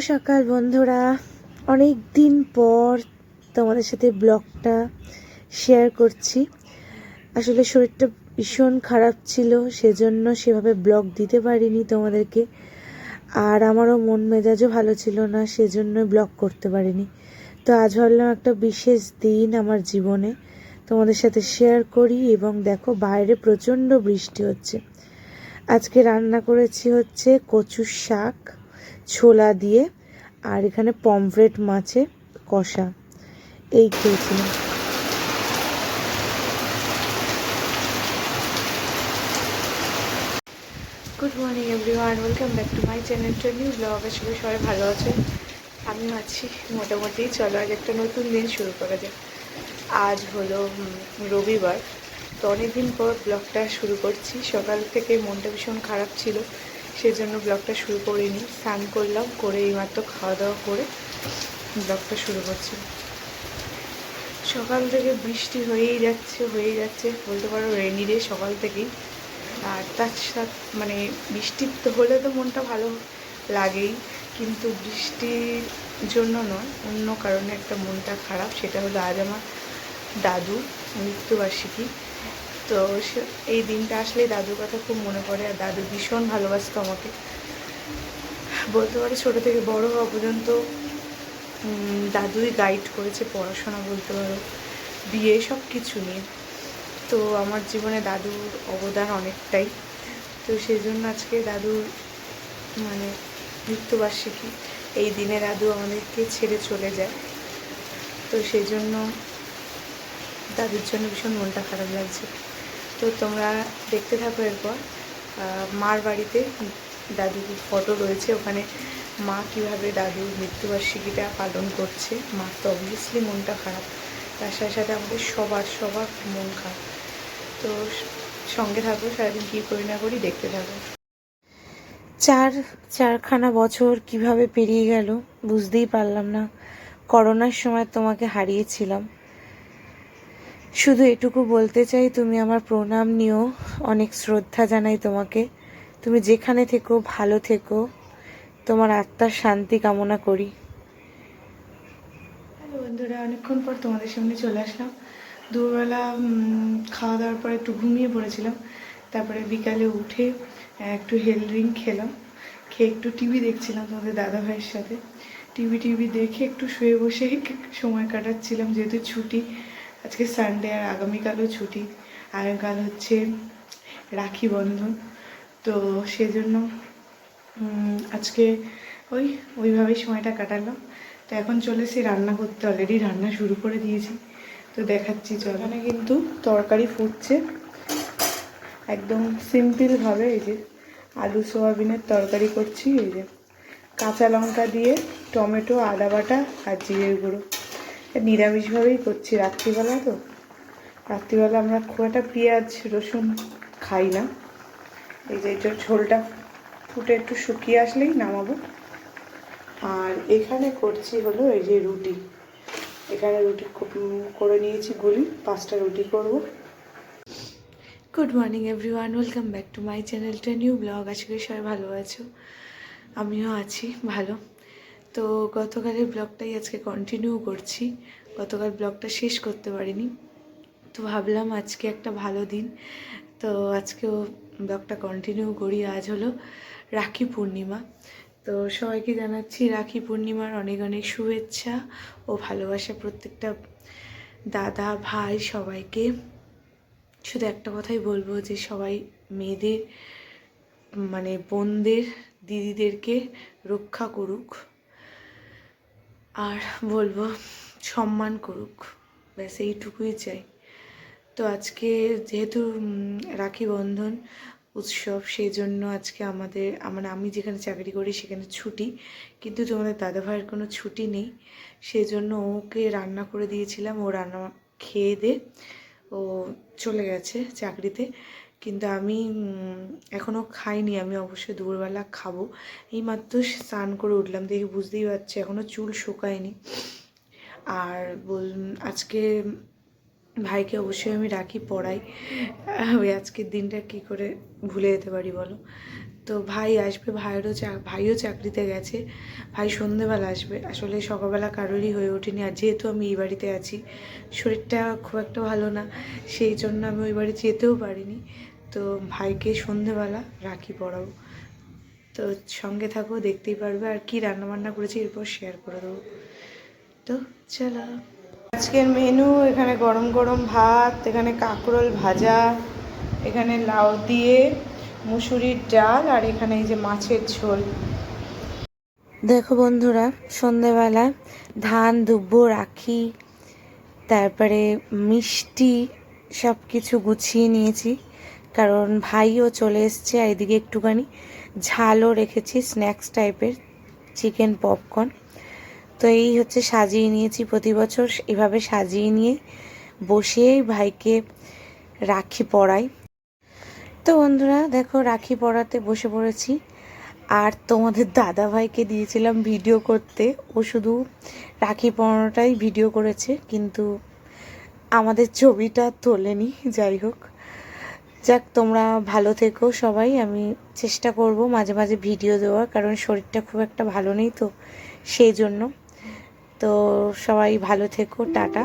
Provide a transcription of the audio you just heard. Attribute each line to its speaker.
Speaker 1: সকাল, বন্ধুরা। অনেক দিন পর তোমাদের সাথে ব্লগটা শেয়ার করছি। আসলে শরীরটা ভীষণ খারাপ ছিল, সেজন্য সেভাবে ব্লগ দিতে পারিনি তোমাদেরকে। আর আমারও মন মেজাজও ভালো ছিল না, সেজন্য ব্লগ করতে পারিনি। তো আজ ভাবলাম একটা বিশেষ দিন আমার জীবনে তোমাদের সাথে শেয়ার করি এবং দেখো বাইরে প্রচণ্ড বৃষ্টি হচ্ছে। আজকে রান্না করেছি হচ্ছে কচুর শাক। ছোলা দিয়ে, আর এখানে পমফ্রেট মাছে কষা। এই খেয়েছিলাম। Good morning everyone welcome back to my channel to new blog আসলে সবাই ভালো আছে আমিও আছি, মোটামুটি। চলো, আজ একটা নতুন দিন শুরু করা যাক। আজ হলো রবিবার। তো অনেকদিন পর ব্লগটা শুরু করছি। সকাল থেকে মনটা ভীষণ খারাপ ছিল। সেজন্য ব্লগটা শুরু করিনি। স্নান করলাম, করে এইমাত্র খাওয়া দাওয়া করে ব্লগটা শুরু করছি। সকাল থেকে বৃষ্টি হয়েই যাচ্ছে হয়েই যাচ্ছে। বলতে পারো রেনি ডে সকাল থেকেই। আর তার সাথে মানে বৃষ্টির তো হলে তো মনটা ভালো লাগেই, কিন্তু বৃষ্টির জন্য নয়, অন্য কারণে একটা মনটা খারাপ। সেটা হলো আজ আমার দাদু মৃত্যুবার্ষিকী। তো এই দিনটা আসলে দাদুর কথা খুব মনে পড়ে আর দাদু ভীষণ ভালোবাসত আমাকে। বলতে পারো ছোটো থেকে বড় হওয়া পর্যন্ত দাদুই গাইড করেছে পড়াশোনা বলতে পারো, বিয়ে সব কিছু নিয়ে। তো আমার জীবনে দাদুর অবদান অনেকটাই। তো সেই জন্য আজকে দাদুর মানে মৃত্যুবার্ষিকী, এই দিনে দাদু আমাদেরকে ছেড়ে চলে যায়। তো সেই জন্য দাদুর জন্য ভীষণ মনটা খারাপ লাগছে। তো তোমরা দেখতে থাকো এরপর। মার বাড়িতে দাদুর ফটো রয়েছে। ওখানে মা কীভাবে দাদুর মৃত্যুবার্ষিকীটা পালন করছে। মার তো অবভিয়াসলি মনটা খারাপ। তার সাথে সাথে আমাদের সবার সবার মন খারাপ। তো সঙ্গে থাকো, সারাদিন কী করি না করি দেখতে থাকো। চার, চারখানা বছর কীভাবে পেরিয়ে গেল বুঝতেই পারলাম না। করোনার সময় তোমাকে হারিয়েছিলাম। শুধু এটুকু বলতে চাই, তুমি আমার প্রণাম নিও, অনেক শ্রদ্ধা জানাই তোমাকে। তুমি যেখানে থেকো, ভালো থেকো। তোমার আত্মার শান্তি কামনা করি। হ্যালো বন্ধুরা, অনেকক্ষণ পর তোমাদের সামনে চলে আসলাম। দুপুরবেলা খাওয়া দাওয়ার পর একটু ঘুমিয়ে পড়েছিলাম। তারপরে বিকালে উঠে একটু হেল ড্রিঙ্ক খেলাম। খেয়ে একটু টিভি দেখছিলাম তোমাদের দাদা ভাইয়ের সাথে। টিভি টিভি দেখে একটু শুয়ে বসে সময় কাটাচ্ছিলাম, যেহেতু ছুটি। আজকে সানডে আর আগামীকালও ছুটি। আগামীকাল হচ্ছে রাখি বন্ধন। তো সেজন্য আজকে ওই, ওইভাবেই সময়টা কাটালাম। তো এখন চলে এসে রান্না করতে। অলরেডি রান্না শুরু করে দিয়েছি। তো দেখাচ্ছি এখানে কিন্তু তরকারি ফুটছে। একদম সিম্পলভাবে এই যে আলু সোয়াবিনের তরকারি করছি। এই যে কাঁচা লঙ্কা দিয়ে টমেটো, আদা বাটা আর জিরের গুঁড়ো। নিরামিষভাবেই করছি রাত্রিবেলা তো। রাত্রিবেলা আমরা খুব একটা পেঁয়াজ, রসুন খাই না। এই যে ঝোলটা ফুটে একটু শুকিয়ে আসলেই নামাবো। আর এখানে করছি হলো এই যে রুটি। এখানে রুটি করে নিয়েছি গুলি, পাঁচটা রুটি করব। Good morning everyone welcome back to my channel to new blog আশা করি সবাই ভালো আছো। আমিও আছি, ভালো। তো গতকালের ব্লগটাই আজকে কন্টিনিউ করছি। গতকাল ব্লগটা শেষ করতে পারিনি। তো ভাবলাম আজকে একটা ভালো দিন। তো আজকেও ব্লগটা কন্টিনিউ করি। আজ হলো রাখি পূর্ণিমা। তো সবাইকে জানাচ্ছি রাখি পূর্ণিমার অনেক অনেক শুভেচ্ছা ও ভালোবাসা প্রত্যেকটা দাদা, ভাই সবাইকে। শুধু একটা কথাই বলব যে সবাই মেয়েদের মানে বোনদের, দিদিদেরকে রক্ষা করুক। আর বলব, সম্মান করুক। ব্যাস, এইটুকুই চাই। তো আজকে যেহেতু রাখি বন্ধন উৎসব, সেই জন্য আজকে আমাদের মানে আমি যেখানে চাকরি করি সেখানে ছুটি। কিন্তু তোমাদের দাদা ভাইয়ের কোনো ছুটি নেই। সেই জন্য ওকে রান্না করে দিয়েছিলাম। ও রান্না খেয়ে দে, ও চলে গেছে চাকরিতে। কিন্তু আমি এখনও খাইনি। আমি অবশ্যই দুপুরবেলা খাব। এইমাত্র স্নান করে উঠলাম। দেখে বুঝতেই পারছি এখনও চুল শুকায়নি। আর আজকে ভাইকে অবশ্যই আমি রাখি পড়াই। ওই আজকের দিনটা কি করে ভুলে যেতে পারি বলো? তো ভাই আসবে, ভাইয়েরও চা, ভাইও চাকরিতে গেছে। ভাই সন্ধেবেলা আসবে। আসলে সকালবেলা কারোরই হয়ে ওঠেনি। আর যেহেতু আমি এই বাড়িতে আছি, শরীরটা খুব একটা ভালো না, সেই জন্য আমি ওই বাড়ি যেতেও পারিনি। তো ভাইকে সন্ধেবেলা রাখি পড়াবো তো সঙ্গে থাকো, দেখতেই পারবে আর কি রান্না বান্না করেছি, এরপর শেয়ার করে দেবো। তো চলো। আজকের মেনু এখানে গরম গরম ভাত, এখানে কাঁকরোল ভাজা, এখানে লাউ দিয়ে মুসুরির ডাল, আর এখানে এই যে মাছের ঝোল। দেখো বন্ধুরা, সন্ধেবেলা ধান, দুব্বো, রাখি, তারপরে মিষ্টি সব কিছু গুছিয়ে নিয়েছি। কারণ ভাইও চলে এসছে আর এদিকে একটুখানি ঝালও রেখেছি স্ন্যাক্স টাইপের চিকেন পপকর্ন তো এই হচ্ছে সাজিয়ে নিয়েছি প্রতি বছর, এভাবে সাজিয়ে নিয়ে বসিয়েই ভাইকে রাখি পরাই। তো বন্ধুরা, দেখো রাখি পরাতে বসে পড়েছি। আর তোমাদের দাদা ভাইকে দিয়েছিলাম ভিডিও করতে। ও শুধু রাখি পরানোটাই ভিডিও করেছে, কিন্তু আমাদের ছবিটা তোলেনি, যাই হোক। যাক, তোমরা ভালো থেকো সবাই। আমি চেষ্টা করব মাঝে মাঝে ভিডিও দেওয়ার, কারণ শরীরটা খুব একটা ভালো নেই তো, সেই জন্য। তো সবাই ভালো থেকো, টাটা।